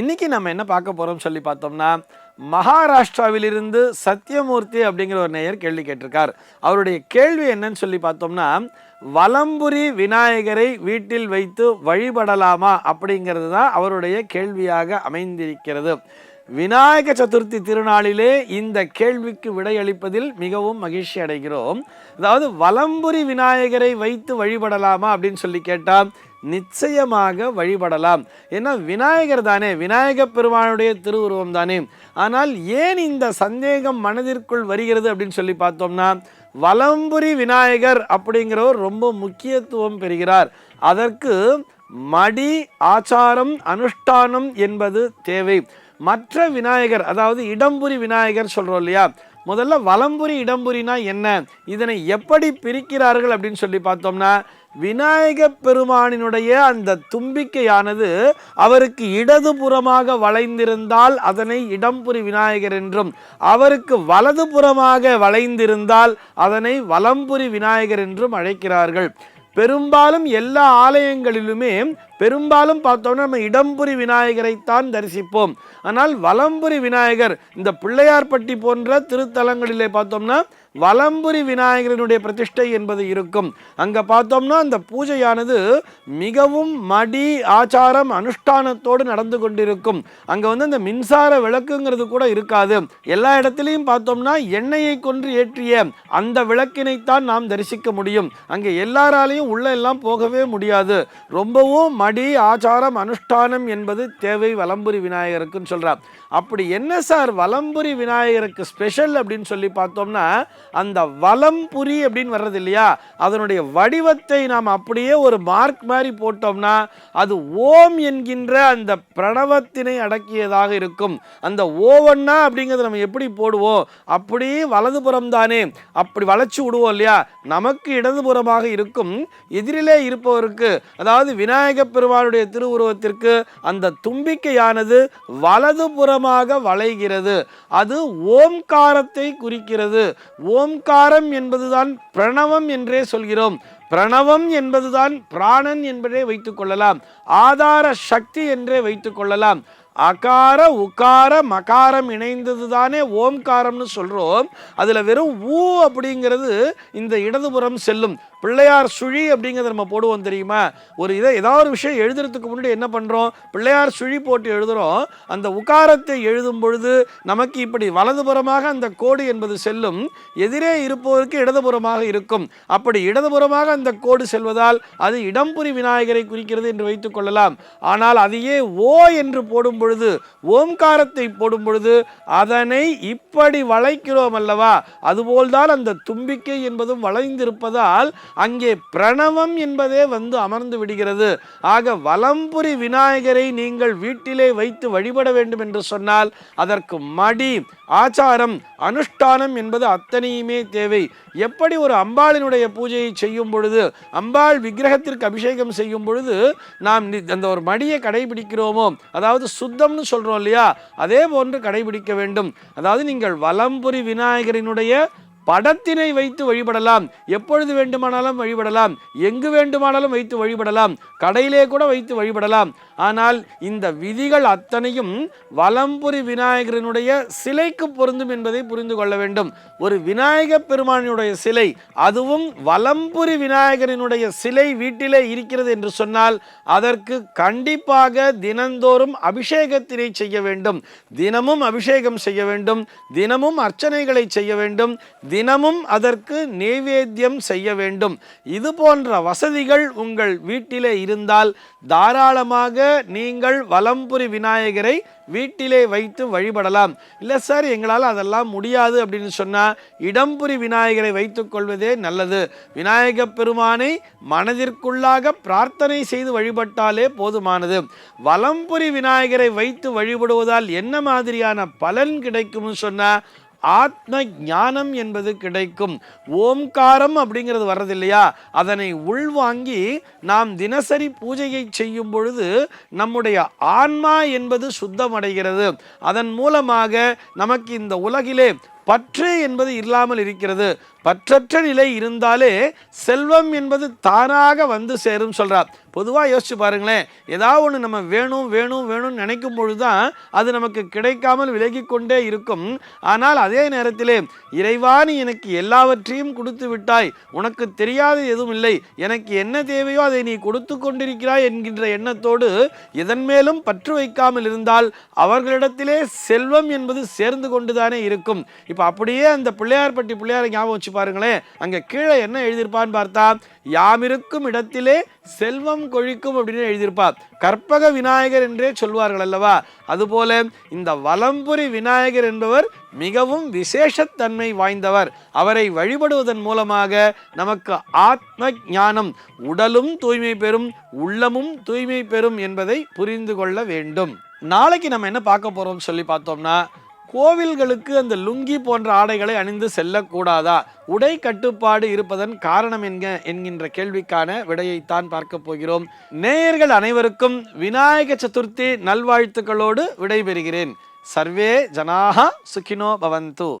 இன்னைக்கு நம்ம என்ன பார்க்க போகிறோம்னு சொல்லி பார்த்தோம்னா மகாராஷ்டிராவிலிருந்து சத்யமூர்த்தி அப்படிங்கிற ஒரு நேயர் கேள்வி கேட்டிருக்கார். அவருடைய கேள்வி என்னன்னு சொல்லி பார்த்தோம்னா வலம்புரி விநாயகரை வீட்டில் வைத்து வழிபடலாமா அப்படிங்கிறது தான் அவருடைய கேள்வியாக அமைந்திருக்கிறது. விநாயக சதுர்த்தி திருநாளிலே இந்த கேள்விக்கு விடையளிப்பதில் மிகவும் மகிழ்ச்சி அடைகிறோம். அதாவது வலம்புரி விநாயகரை வைத்து வழிபடலாமா அப்படின்னு சொல்லி கேட்டால் நிச்சயமாக வழிபடலாம். ஏன்னா விநாயகர் தானே விநாயக பெருமானுடைய திருவுருவம் தானே. ஆனால் ஏன் இந்த சந்தேகம் மனதிற்குள் வருகிறது அப்படின்னு சொல்லி பார்த்தோம்னா வலம்புரி விநாயகர் அப்படிங்கிறவர் ரொம்ப முக்கியத்துவம் பெறுகிறார். அதற்கு மடி ஆச்சாரம் அனுஷ்டானம் என்பது தேவை. மற்ற விநாயகர் அதாவது இடம்புரி விநாயகர் சொல்கிறோம் இல்லையா? முதல்ல வலம்புரி இடம்புரினா என்ன? இதனை எப்படி பிரிக்கிறார்கள் அப்படின்னு சொல்லி பார்த்தோம்னா விநாயக பெருமானினுடைய அந்த தும்பிக்கையானது அவருக்கு இடதுபுறமாக வளைந்திருந்தால் அதனை இடம்புரி விநாயகர் என்றும் அவருக்கு வலதுபுறமாக வளைந்திருந்தால் அதனை வலம்புரி விநாயகர் என்றும் அழைக்கிறார்கள். பெரும்பாலும் எல்லா ஆலயங்களிலுமே பெரும்பாலும் பார்த்தோம்னா நம்ம இடம்புரி விநாயகரைத்தான் தரிசிப்போம். ஆனால் வலம்புரி விநாயகர் இந்த பிள்ளையார்பட்டி போன்ற திருத்தலங்களிலே பார்த்தோம்னா வலம்புரி விநாயகரினுடைய பிரதிஷ்டை என்பது இருக்கும். அங்கே பார்த்தோம்னா அந்த பூஜையானது மிகவும் மடி ஆச்சாரம் அனுஷ்டானத்தோடு நடந்து கொண்டிருக்கும். அங்கே வந்து அந்த மின்சார விளக்குங்கிறது கூட இருக்காது. எல்லா இடத்துலையும் பார்த்தோம்னா எண்ணெயை கொன்று ஏற்றிய அந்த விளக்கினைத்தான் நாம் தரிசிக்க முடியும். அங்கே எல்லாராலையும் உள்ள எல்லாம் போகவே முடியாது. ரொம்பவும் மடி ஆச்சாரம் அனுஷ்டானம் என்பது தேவை வலம்புரி விநாயகருக்குன்னு சொல்கிறார் அப்படி என்ன சார் வலம்புரி விநாயகருக்கு ஸ்பெஷல் அப்படின்னு சொல்லி பார்த்தோம்னா அந்த வலம்புரி அப்படின்னு வர்றது இல்லையா? அதனுடைய வடிவத்தை நாம் அப்படியே ஒரு மார்க் மாதிரி போட்டோம்னா அது ஓம் என்கின்ற அந்த பிரணவத்தினை அடக்கியதாக இருக்கும். அந்த ஓவன்னா அப்படிங்கிறத நம்ம எப்படி போடுவோம்? அப்படி வலதுபுறம் தானே. அப்படி வளைச்சு விடுவோம் இல்லையா? நமக்கு இடதுபுறமாக இருக்கும். எதிரிலே இருப்பவருக்கு அதாவது விநாயக பெருமானுடைய திருவுருவத்திற்கு அந்த தும்பிக்கையானது வலது புறமாக வளைகிறது. அது ஓம்காரத்தை குறிக்கிறது. ஓம்காரம் என்பதுதான் பிரணவம் என்றே சொல்கிறோம். பிரணவம் என்பதுதான் பிராணன் என்பதே வைத்துக் கொள்ளலாம். ஆதார சக்தி என்றே வைத்துக் கொள்ளலாம். அகார உக்கார மகாரம் இணைந்தது தானே ஓம்காரம்னு சொல்கிறோம் அதில் வெறும் ஊ அப்படிங்கிறது இந்த இடதுபுறம் செல்லும். பிள்ளையார் சுழி அப்படிங்கிறத நம்ம போடுவோம் தெரியுமா? ஒரு இதை ஏதாவது ஒரு விஷயம் எழுதுறதுக்கு முன்னாடி என்ன பண்ணுறோம் பிள்ளையார் சுழி போட்டு எழுதுகிறோம் அந்த உக்காரத்தை எழுதும் பொழுது நமக்கு இப்படி வலதுபுறமாக அந்த கோடு என்பது செல்லும். எதிரே இருப்பவருக்கு இடதுபுறமாக இருக்கும். அப்படி இடதுபுறமாக அந்த கோடு செல்வதால் அது இடம்புரி விநாயகரை குறிக்கிறது என்று வைத்துக்கொள்ளலாம் ஆனால் அதையே ஓ என்று போடும் பொழுது ஓம்காரத்தை போடும் பொழுது அதனை இப்படி வளைக்கிறோம் அல்லவா? அதுபோல்தான் அந்த தும்பிக்கை என்பதும் வளைந்திருப்பதால் அங்கே பிரணவம் என்பதே வந்து அமர்ந்து விடுகிறது. ஆக வலம்புரி விநாயகரை நீங்கள் வீட்டிலே வைத்து வழிபட வேண்டும் என்று சொன்னால் அதற்கு மடி ஆச்சாரம் அனுஷ்டானம் என்பது அத்தனையுமே தேவை. எப்படி ஒரு அம்பாளினுடைய பூஜையை செய்யும் பொழுது அம்பாள் விக்கிரகத்திற்கு அபிஷேகம் செய்யும் பொழுது நாம் அந்த ஒரு மடியை கடைபிடிக்கிறோமோ அதாவது சுத்தம்னு சொல்றோம் இல்லையா? அதே போன்று கடைபிடிக்க வேண்டும். அதாவது நீங்கள் வலம்புரி விநாயகரினுடைய படத்தினை வைத்து வழிபடலாம். எப்பொழுது வேண்டுமானாலும் வழிபடலாம். எங்கு வேண்டுமானாலும் வைத்து வழிபடலாம். கடையிலே கூட வைத்து வழிபடலாம். ஆனால் இந்த விதிகள் அத்தனையும் வலம்புரி விநாயகரினுடைய சிலைக்கு பொருந்தும் என்பதை புரிந்து கொள்ள வேண்டும். ஒரு விநாயக பெருமானினுடைய சிலை அதுவும் வலம்புரி விநாயகரினுடைய சிலை வீட்டிலே இருக்கிறது என்று சொன்னால் அதற்கு கண்டிப்பாக தினந்தோறும் அபிஷேகத்தினை செய்ய வேண்டும். தினமும் அபிஷேகம் செய்ய வேண்டும். தினமும் அர்ச்சனைகளை செய்ய வேண்டும். தினமும் அதற்கு நெய்வேத்தியம் செய்ய வேண்டும். இது போன்ற வசதிகள் உங்கள் வீட்டிலே இருந்தால் தாராளமாக நீங்கள் வலம்புரி விநாயகரை வீட்டிலே வைத்து வழிபடலாம். இல்லை சார் எங்களால் அதெல்லாம் முடியாது அப்படின்னு சொன்னால் இடம்புரி விநாயகரை வைத்து கொள்வதே நல்லது. விநாயக பெருமானை மனதிற்குள்ளாக பிரார்த்தனை செய்து வழிபட்டாலே போதுமானது. வலம்புரி விநாயகரை வைத்து வழிபடுவதால் என்ன மாதிரியான பலன் கிடைக்கும்னு சொன்னால் ஆத்ம ஞானம் என்பது கிடைக்கும். ஓம்காரம் அப்படிங்கிறது வர்றது இல்லையா அதனை உள்வாங்கி நாம் தினசரி பூஜையை செய்யும் பொழுது நம்முடைய ஆன்மா என்பது சுத்தமடைகிறது. அதன் மூலமாக நமக்கு இந்த உலகிலே பற்று என்பது இல்லாமல் இருக்கிறது. பற்றற்ற நிலை இருந்தாலே செல்வம் என்பது தானாக வந்து சேரும் சொல்கிறார் பொதுவாக யோசிச்சு பாருங்களேன். ஏதாவது ஒன்று நம்ம வேணும் வேணும் வேணும்னு நினைக்கும் பொழுது தான் அது நமக்கு கிடைக்காமல் விலகி கொண்டே இருக்கும். ஆனால் அதே நேரத்திலே இறைவா நீ எனக்கு எல்லாவற்றையும் கொடுத்து விட்டாய். உனக்கு தெரியாத எதுவும் இல்லை. எனக்கு என்ன தேவையோ அதை நீ கொடுத்து கொண்டிருக்கிறாய் என்கின்ற எண்ணத்தோடு எதன் மேலும் பற்று வைக்காமல் இருந்தால் அவர்களிடத்திலே செல்வம் என்பது சேர்ந்து கொண்டுதானே இருக்கும். இப்போ அப்படியே அந்த பிள்ளையார்பட்டி பிள்ளையாரை ஞாபகம் வச்சு பாருங்களேன். அங்கே கீழே என்ன எழுதியிருப்பான்னு பார்த்தா யாமிருக்கும் இடத்திலே செல்வம் கொழிக்கும் அப்படின்னு எழுதியிருப்பார் கற்பக விநாயகர் என்றே சொல்வார்கள் அல்லவா? அதுபோல இந்த வலம்புரி விநாயகர் என்பவர் மிகவும் விசேஷத்தன்மை வாய்ந்தவர். அவரை வழிபடுவதன் மூலமாக நமக்கு ஆத்ம ஞானம் உடலும் தூய்மை பெறும் உள்ளமும் தூய்மை பெறும் என்பதை புரிந்து கொள்ள வேண்டும். நாளைக்கு நம்ம என்ன பார்க்க போகிறோம்னு சொல்லி பார்த்தோம்னா கோவில்களுக்கு அந்த லுங்கி போன்ற ஆடைகளை அணிந்து செல்லக்கூடாதா? உடை கட்டுப்பாடு இருப்பதன் காரணம் என்க என்கின்ற கேள்விக்கான விடையைத்தான் பார்க்க போகிறோம். நேயர்கள் அனைவருக்கும் விநாயக சதுர்த்தி நல்வாழ்த்துக்களோடு விடைபெறுகிறேன். சர்வே ஜனாக சுகினோ பவந்து.